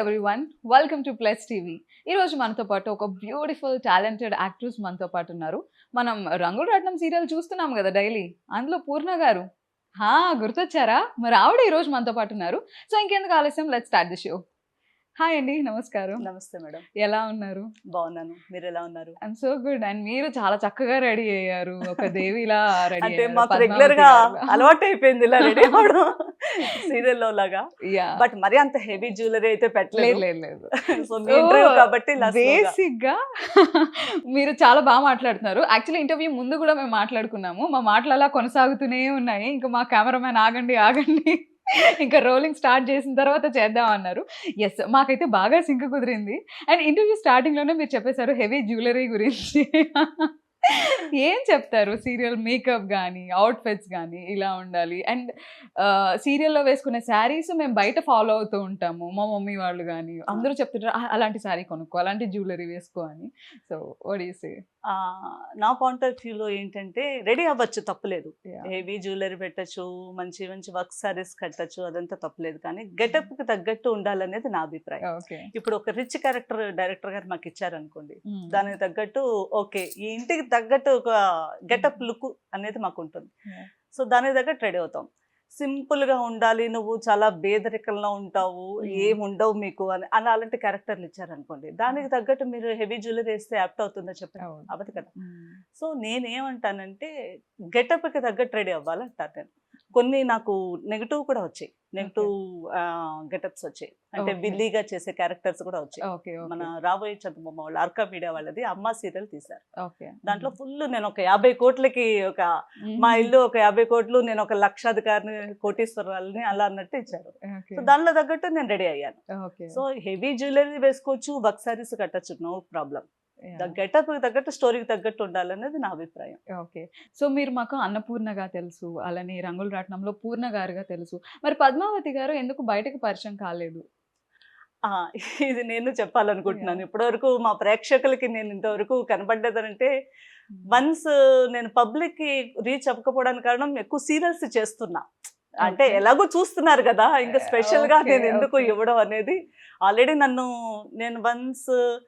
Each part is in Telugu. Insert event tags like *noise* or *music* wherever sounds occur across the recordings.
Everyone welcome to plus TV ఈ రోజు మనతో పాటు ఒక బ్యూటిఫుల్ టాలెంటెడ్ యాక్ట్రెస్ మనతో పాటు ఉన్నారు. మనం రంగుల రత్నం సీరియల్ చూస్తున్నాం కదా డైలీ అందులో పూర్ణ గారు. హా గుర్తొచ్చారా? మరి ఆవిడ ఈ రోజు మనతో పాటు ఉన్నారు. సో ఇంకెందుకు ఆలస్యం? Let start the show hi అండి నమస్కారం. నమస్తే మేడం. ఎలా ఉన్నారు? బాగున్నాను. మీరు ఎలా ఉన్నారు? ఐఎమ్ సో గుడ్ అండ్ మీరు చాలా చక్కగా రెడీ అయ్యారు. ఒక దేవిలా రెడీ రెగ్యులర్గా అలవాటు అయిపోయింది ఇలా రెడీ అవడం సీరియల్లో లాగా బట్ మరి అంత హెవీ జ్యువెలరీ అయితే లేదు పెట్టలేదు లేదు. లేదు *laughs* సో మీ ఇంటర్వ్యూ కాబట్టి. బేసిక్గా *laughs* మీరు చాలా బాగా మాట్లాడుతున్నారు. యాక్చువల్లీ ఇంటర్వ్యూ ముందు కూడా మేము మాట్లాడుకున్నాము. మా మాటలు అలా కొనసాగుతూనే ఉన్నాయి. ఇంకా మా కెమెరామెన్ ఆగండి ఆగండి. *laughs* ఇంకా రోలింగ్ స్టార్ట్ చేసిన తర్వాత చేద్దాం అన్నారు. ఎస్ మాకైతే బాగా సింక్ కుదిరింది. అండ్ ఇంటర్వ్యూ స్టార్టింగ్లోనే మీరు చెప్పేశారు హెవీ జ్యువెలరీ గురించి. ఏం చెప్తారు? సీరియల్ మేకప్ కానీ అవుట్ఫిట్స్ కానీ ఇలా ఉండాలి. అండ్ సీరియల్లో వేసుకునే శారీస్ మేము బయట ఫాలో అవుతూ ఉంటాము మా మమ్మీ వాళ్ళు కానీ అందరూ చెప్తుంటారు "ఆ, అలాంటి శారీ కొనుక్కో అలాంటి జ్యువెలరీ వేసుకో అని. సో ఒడిసే నా పాయింట్ ఆఫ్ వ్యూలో ఏంటంటే రెడీ అవ్వచ్చు తప్పలేదు. హెవీ జ్యువెలరీ పెట్టచ్చు మంచి మంచి వర్క్ సారీస్ కట్టచ్చు అదంతా తప్పలేదు. కానీ గెటప్కి తగ్గట్టు ఉండాలనేది నా అభిప్రాయం. ఇప్పుడు ఒక రిచ్ క్యారెక్టర్ డైరెక్టర్ గారు మాకు ఇచ్చారనుకోండి దానికి తగ్గట్టు ఓకే ఈ ఇంటికి తగ్గట్టు ఒక గెటప్ లుక్ అనేది మాకు ఉంటుంది. సో దానికి తగ్గట్టు రెడీ అవుతాం. సింపుల్గా ఉండాలి నువ్వు చాలా బేదరికంలో ఉంటావు. ఏం ఉండవు మీకు అని అలా అలాంటి క్యారెక్టర్లు ఇచ్చారనుకోండి. దానికి తగ్గట్టు మీరు హెవీ జ్యువెలరీ వేస్తే యాప్ట్ అవుతుందో చెప్పండి? అవును. అవ్వదు కదా. సో నేనేమంటానంటే గెటప్కి తగ్గట్టు రెడీ అవ్వాలంటాను నేను. కొన్ని నాకు నెగిటివ్ కూడా వచ్చాయి. నెగిటివ్ గెటప్స్ వచ్చాయి. అంటే. విల్లీగా చేసే క్యారెక్టర్స్ కూడా వచ్చాయి. మన రాబోయే చంద్రబొమ్మ వాళ్ళు అర్కా మీడియా వాళ్ళది అమ్మ సీరియల్ తీశారు. దాంట్లో ఫుల్ నేను ఒక యాభై కోట్లకి ఒక మా ఇల్లు ఒక యాభై కోట్లు నేను ఒక లక్షాధికారిని కోటీశ్వరాలని అలా అన్నట్టు ఇచ్చారు. సో దానిలో తగ్గట్టు నేను రెడీ అయ్యాను. సో హెవీ జ్యువెలరీ వేసుకోవచ్చు వర్క్ సారీస్ కట్టచ్చు నో ప్రాబ్లం. గెటప్ తగ్గట్టు స్టోరీకి తగ్గట్టు ఉండాలనేది నా అభిప్రాయం. ఓకే సో మీరు మాకు అన్నపూర్ణగా తెలుసు అలానే రంగుల రాట్నంలో పూర్ణ గారుగా తెలుసు. మరి పద్మావతి గారు ఎందుకు బయటకు పరిచయం కాలేదు? ఆ, ఇది నేను చెప్పాలనుకుంటున్నాను. ఇప్పటివరకు మా ప్రేక్షకులకి నేను ఇంతవరకు కనబడ్డదనంటే వన్స్ నేను పబ్లిక్కి రీచ్ అవ్వకపోవడానికి కారణం ఎక్కువ సీరియల్స్ చేస్తున్నా. అంటే. ఎలాగో చూస్తున్నారు కదా ఇంకా Yeah, స్పెషల్గా okay, నేను ఎందుకు. ఇవ్వడం అనేది. ఆల్రెడీ నన్ను నేను వన్స్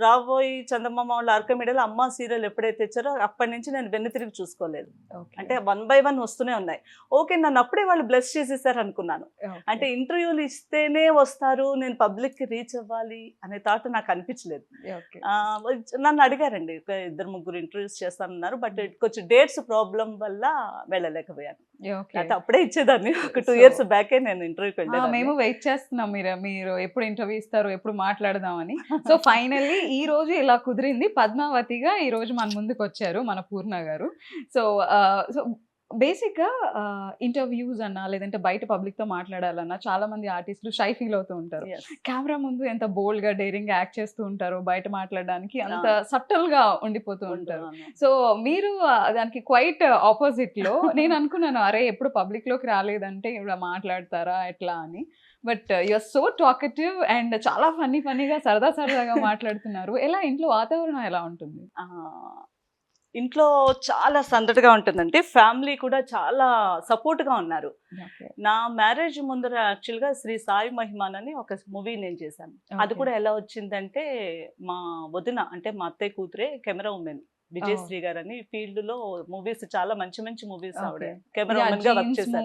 రాబోయి చందమామ వాళ్ళ ఆర్కమీడియాలో అమ్మ సీరియల్ ఎప్పుడైతే ఇచ్చారో అప్పటి నుంచి నేను వెన్ను తిరిగి చూసుకోలేదు. అంటే వన్ బై వన్ వస్తూనే ఉన్నాయి. ఓకే నన్ను అప్పుడే వాళ్ళు బ్లెస్ చేసేసారు అనుకున్నాను. అంటే ఇంటర్వ్యూలు ఇస్తేనే వస్తారు నేను పబ్లిక్కి రీచ్ అవ్వాలి అనే థాట్ నాకు అనిపించలేదు. నన్ను అడిగారండి ఇద్దరు ముగ్గురు ఇంటర్వ్యూస్ చేస్తానన్నారు బట్ కొంచెం డేట్స్ ప్రాబ్లం వల్ల వెళ్ళలేకపోయాను. లేకపోతే అప్పుడే ఇచ్చేదాన్ని. ఒక టూ ఇయర్స్ బ్యాకే నేను ఇంటర్వ్యూకి వెళ్ళాను మేము వెయిట్ చేస్తున్నాం మీరు మీరు ఎప్పుడు ఇంటర్వ్యూ ఇస్తారు ఎప్పుడు మాట్లాడదామని. *laughs* సో ఫైనల్లీ ఈ రోజు ఇలా కుదిరింది. పద్మావతిగా ఈ రోజు మన ముందుకు వచ్చారు మన పూర్ణ గారు. సో సో బేసిక్గా ఇంటర్వ్యూస్ అన్నా లేదంటే బయట పబ్లిక్తో మాట్లాడాలన్నా చాలా మంది ఆర్టిస్టులు షై ఫీల్ అవుతూ ఉంటారు. కెమెరా ముందు ఎంత బోల్డ్గా డేరింగ్ యాక్ట్ చేస్తూ ఉంటారు బయట మాట్లాడడానికి అంత సటిల్గా ఉండిపోతూ ఉంటారు. సో మీరు దానికి క్వైట్ ఆపోజిట్లో నేను అనుకున్నాను అరే ఎప్పుడు పబ్లిక్లోకి రాలేదంటే ఇప్పుడు మాట్లాడతారా ఎట్లా అని. But your so talkative and చాలా ఫన్నీ ఫన్నీగా సరదా సరదాగా *laughs* మాట్లాడుతున్నారు. ఎలా ఇంట్లో వాతావరణం ఎలా ఉంటుంది? ఇంట్లో చాలా సందడిగా ఉంటుందండి. ఫ్యామిలీ కూడా చాలా సపోర్ట్గా ఉన్నారు నా మ్యారేజ్ ముందర యాక్చువల్గా శ్రీ సాయి మహిమాన్ అని ఒక మూవీ నేను చేశాను. అది కూడా ఎలా వచ్చిందంటే మా వదిన అంటే మా అత్తయ్య కూతురే కెమెరా ఉమెన్. విజయశ్రీ గారు అని ఫీల్డ్లో మూవీస్ చాలా మంచి మంచి మూవీస్ ఆవిడ. కెమెరా ఉమెన్గా వర్క్ చేశారు.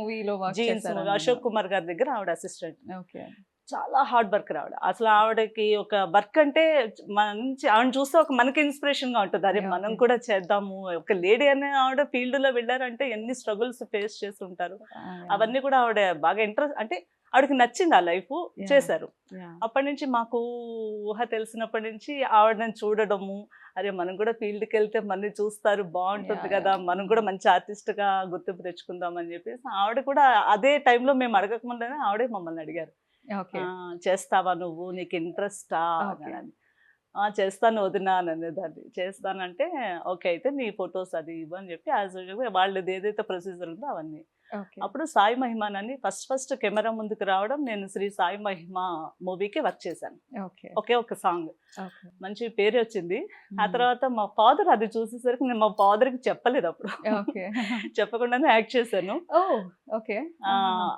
జీన్స్ అశోక్ కుమార్ గారి దగ్గర ఆవిడ అసిస్టెంట్. చాలా హార్డ్ వర్క్ ఆవిడ అసలు ఆవిడకి ఒక వర్క్ అంటే మంచి ఆవిడ చూస్తే ఒక మనకి ఇన్స్పిరేషన్గా ఉంటుంది. అరే మనం. కూడా చేద్దాము. ఒక లేడీ అనే ఆవిడ ఫీల్డ్లో వెళ్ళారంటే ఎన్ని స్ట్రగుల్స్ ఫేస్ చేస్తుంటారు అవన్నీ కూడా ఆవిడ బాగా ఇంట్రెస్ట్ అంటే ఆవిడకి నచ్చింది ఆ లైఫ్. చేశారు. అప్పటి నుంచి మాకు ఊహ తెలిసినప్పటి నుంచి ఆవిడని చూడడము అరే మనం కూడా ఫీల్డ్కి వెళ్తే మనని చూస్తారు బాగుంటుంది కదా. మనం కూడా మంచి ఆర్టిస్ట్గా గుర్తింపు తెచ్చుకుందాం అని చెప్పేసి ఆవిడ కూడా అదే టైంలో మేము అడగకముందే ఆవిడే మమ్మల్ని అడిగారు. ఓకే "ఆ, చేస్తావా నువ్వు? నీకు ఇంట్రెస్టా. అని "ఆ, చేస్తాను వదినా అని అనేదాన్ని. చేస్తానంటే ఓకే అయితే నీ ఫొటోస్ అది ఇవ్వు అని చెప్పి యాజ్ వాళ్ళది ఏదైతే ప్రొసీజర్ ఉందో అవన్నీ. అప్పుడు సాయి మహిమాన్ అని ఫస్ట్ ఫస్ట్ కెమెరా ముందుకు రావడం నేను శ్రీ సాయి మహిమ మూవీకి వర్క్ చేశాను. ఓకే. ఒకే ఒక సాంగ్. మంచి పేరు వచ్చింది. ఆ తర్వాత మా ఫాదర్ అది చూసేసరికి నేను మా father కి చెప్పలేదు అప్పుడు. ఓకే. *laughs* చెప్పకుండానే యాక్ట్ చేశాను. ఓకే.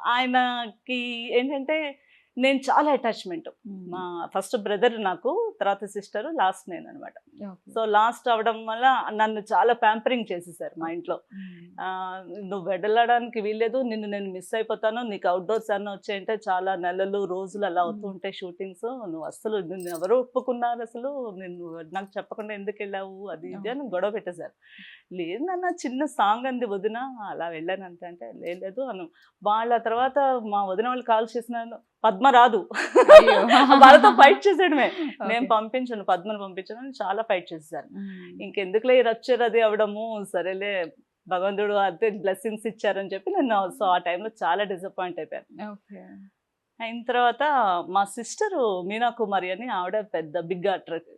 ఆయనకి ఏంటంటే నేను చాలా అటాచ్మెంట్. మా ఫస్ట్ బ్రదర్ నాకు తర్వాత సిస్టర్ లాస్ట్ నేను అనమాట. సో లాస్ట్ అవడం వల్ల నన్ను చాలా ప్యాంపరింగ్ చేసేసారు మా ఇంట్లో. నువ్వు వెళ్ళడానికి వీల్లేదు నిన్ను నేను మిస్ అయిపోతాను నీకు అవుట్డోర్స్ అన్న వచ్చాయంటే చాలా నెలలు రోజులు అలా అవుతూ. ఉంటాయి షూటింగ్స్ నువ్వు అసలు నిన్ను ఎవరు ఒప్పుకున్నారు అసలు? నిన్ను నాకు చెప్పకుండా ఎందుకు వెళ్ళావు? అది ఇది అని గొడవ పెట్టేశారు. లేదు నాన్న చిన్న సాంగ్ అంది వదిన అలా వెళ్ళాను అంతే అంటే "లే- లేదు అను. వాళ్ళ తర్వాత మా వదిన వాళ్ళు కాల్ చేసినాను పద్మ రాదు. వాళ్ళతో ఫైట్ చేసేయడమే. నేను. పంపించను పద్మను పంపించను చాలా ఫైట్ మ్మ్. ఇంకెందుకులే రప్చర్ అది అవడము సరేలే భగవంతుడు అదే బ్లెస్సింగ్స్ ఇచ్చారని చెప్పి నేను సో ఆ టైంలో చాలా డిసప్పాయింట్ అయిపోయాను. అయిన తర్వాత మా సిస్టర్ మీనా కుమారి అని ఆవిడ పెద్ద బిగ్ యాక్ట్రెస్.